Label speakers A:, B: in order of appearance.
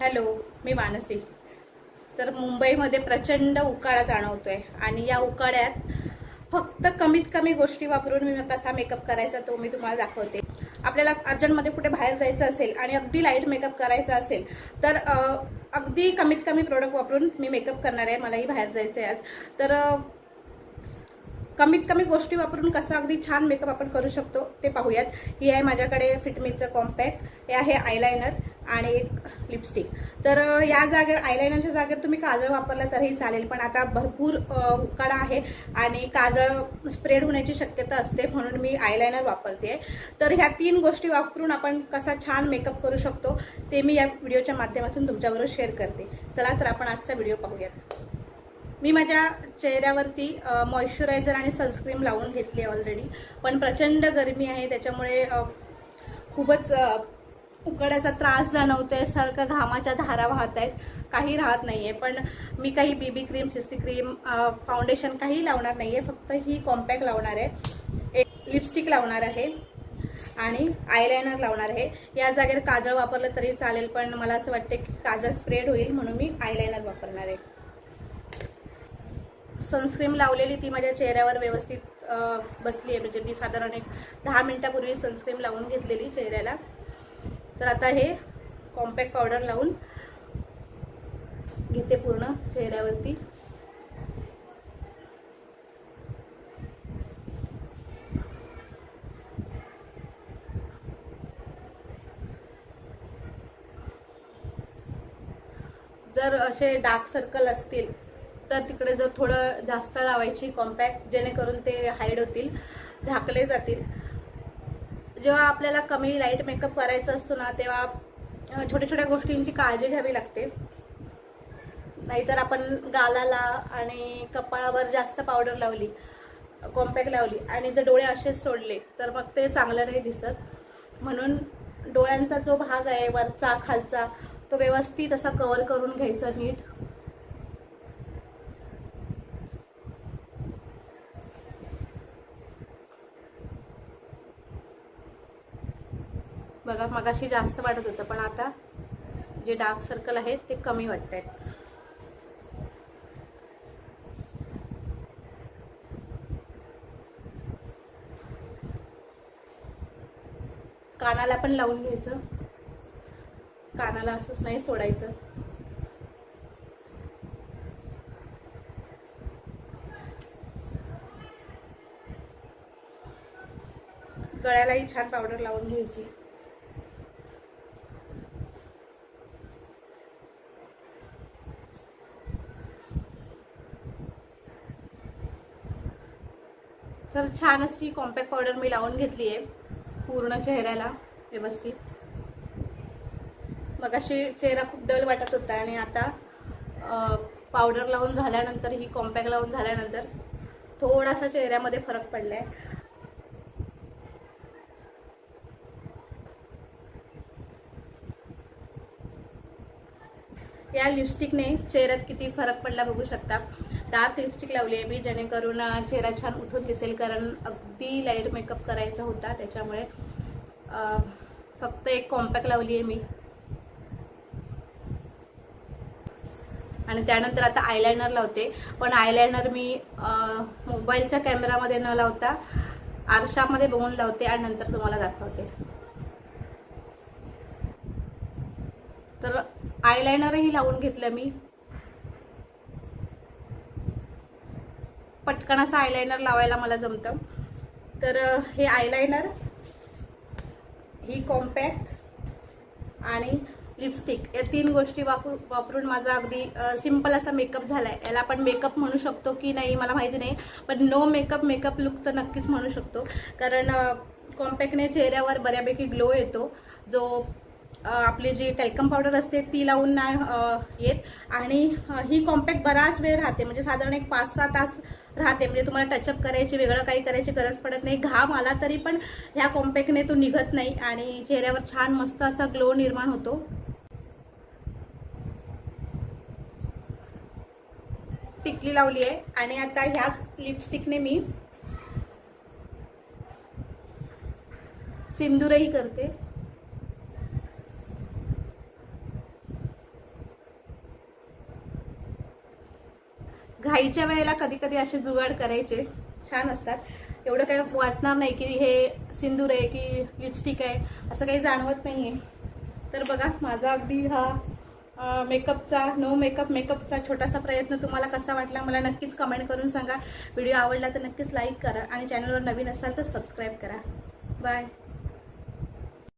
A: Hello मी मानसी. तर मुंबईमध्ये प्रचंड उकाळा जाणवतोय आणि या उकाड्यात फक्त कमीत कमी गोष्टी वापरून मी कसा मेकअप करायचा तो मी तुम्हाला दाखवते. आपल्याला अर्जंटमध्ये कुठे बाहेर जायचं असेल आणि अगदी लाइट मेकअप करायचा असेल तर अगदी कमीत कमी प्रोडक्ट वापरून मी मेकअप करणार आहे. मलाही बाहेर जायचं आहे आज. तर कमीत कमी गोष्टी वापरून कसा अगदी छान मेकअप आपण करू शकतो ते पाहूयात. ही आहे माझ्याकडे फिटमीचं कॉम्पॅक्ट हे आहे आयलायनर आणि एक लिपस्टिक तर या जागेवर आयलायनरच्या जागेवर तुम्ही काजळ वापरला तरीही चालेल पण आता भरपूर उकाडा आहे आणि काजळ स्प्रेड होण्याची शक्यता असते म्हणून मी आयलायनर वापरते. तर ह्या तीन गोष्टी वापरून आपण कसा छान मेकअप करू शकतो ते मी या व्हिडिओच्या माध्यमातून तुमच्याबरोबर शेअर करते. चला तर आपण आजचा व्हिडिओ पाहूयात. मी माझ्या चेहऱ्यावरती मॉइश्चरायझर आणि सनस्क्रीम लावून घेतली आहे ऑलरेडी पण प्रचंड गरमी आहे त्याच्यामुळे खूपच उकड्याचा त्रास जाणवतोय सारखं घामाच्या धारा वाहत आहेत काही राहत नाहीये. पण मी काही BB cream CC cream foundation काही लावणार नाहीये फक्त ही कॉम्पॅक्ट लावणार आहे. एक लिपस्टिक लावणार आहे आणि आयलायनर लावणार आहे. या जागेवर काजळ वापरलं तरी चालेल पण मला असं वाटतं की काजळ स्प्रेड होईल म्हणून मी आयलायनर वापरणार आहे. सनस्क्रीम लावलेली ती माझ्या चेहऱ्यावर व्यवस्थित बसली आहे. म्हणजे मी साधारण एक दहा मिनिटापूर्वी सनस्क्रीम लावून घेतलेली चेहऱ्याला. तर आता हे कॉम्पॅक्ट पावडर लावून घेते पूर्ण चेहऱ्यावरती. जर असे डार्क सर्कल असतील तर तिकडे जर थोडं जास्त लावायची कॉम्पॅक्ट जेणेकरून ते हाईड होतील झाकले जातील. जेव्हा आपल्याला कमी लाइट मेकअप करायचा असतो ना तेव्हा छोट्या छोट्या गोष्टींची काळजी घ्यावी लागते. नाहीतर आपण गालाला आणि कपाळावर जास्त पावडर लावली कॉम्पॅक्ट लावली आणि जर डोळे असेच सोडले तर मग ते चांगलं नाही दिसत. म्हणून डोळ्यांचा जो भाग आहे वरचा खालचा तो व्यवस्थित असा कवर करून घ्यायचा नीट. बघा मगाशी जास्त वाटत होतं पण आता जे डार्क सर्कल आहेत ते कमी वाटत आहेत कानाला पण लावून घ्यायचं. कानाला असंच नाही सोडायचं. गळ्यालाही छान पावडर लावून घ्यायची. तर छान अशी कॉम्पॅक्ट पावडर मी लावून घेतली आहे पूर्ण चेहऱ्याला व्यवस्थित. मग अशी चेहरा खूप डल वाटत होता आणि आता पावडर लावून झाल्यानंतर ही कॉम्पॅक्ट लावून झाल्यानंतर थोडासा चेहऱ्यामध्ये फरक पडला आहे या लिपस्टिकने चेहऱ्यात किती फरक पडला बघू शकता. डार्क लिपस्टिक लावली आहे मी जेणेकरून चेहरा छान उठून दिसेल. कारण अगदी लाइट मेकअप करायचा होता त्याच्यामुळे फक्त एक कॉम्पॅक्ट लावली आहे मी. आणि त्यानंतर आता आयलायनर लावते. पण आयलायनर मी मोबाईलच्या कॅमेरामध्ये न लावता आरशामध्ये बघून लावते आणि नंतर तुम्हाला दाखवते. तर आयलायनरही लावून घेतलं मी. पटकन असं आयलायनर लावायला मला जमतं. तर हे आयलायनर ही कॉम्पॅक्ट आणि लिपस्टिक या तीन गोष्टी वापरून वापरून माझा अगदी सिंपल असा मेकअप झालाय. याला आपण मेकअप म्हणू शकतो की नाही मला माहिती नाही पण नो मेकअप मेकअप लुक तर नक्कीच म्हणू शकतो. कारण कॉम्पॅक्टने चेहऱ्यावर बऱ्यापैकी ग्लो येतो. जो आपली जी टॅल्कम पावडर असते ती लावून नाही येत. आणि ही कॉम्पॅक्ट बराच वेळ राहते. म्हणजे साधारण एक पाच सहा तास राहते. म्हणजे तुम्हाला टचअप करायची वेगळं काही करायची गरज पडत नाही. घाम आला तरी पण ह्या कॉम्पॅक्टने तो निघत नाही आणि चेहऱ्यावर छान मस्त असा ग्लो निर्माण होतो. टिकली लावली आहे. आणि आता ह्याच लिपस्टिकने मी सिंदूरही करते. घाईच्या वेळेला कधी कधी असे जुगाड करायचे. छान असतात. एवढं काही वाटणार नाही की हे सिंदूर आहे की लिपस्टिक आहे असं काही जाणवत नाहीये. तर बघा माझा अगदी हा मेकअपचा नो मेकअप मेकअपचा छोटासा प्रयत्न तुम्हाला कसा वाटला मला नक्कीच कमेंट करून सांगा. व्हिडिओ आवडला तर नक्कीच लाईक करा आणि चॅनलवर नवीन असाल तर सबस्क्राईब करा. बाय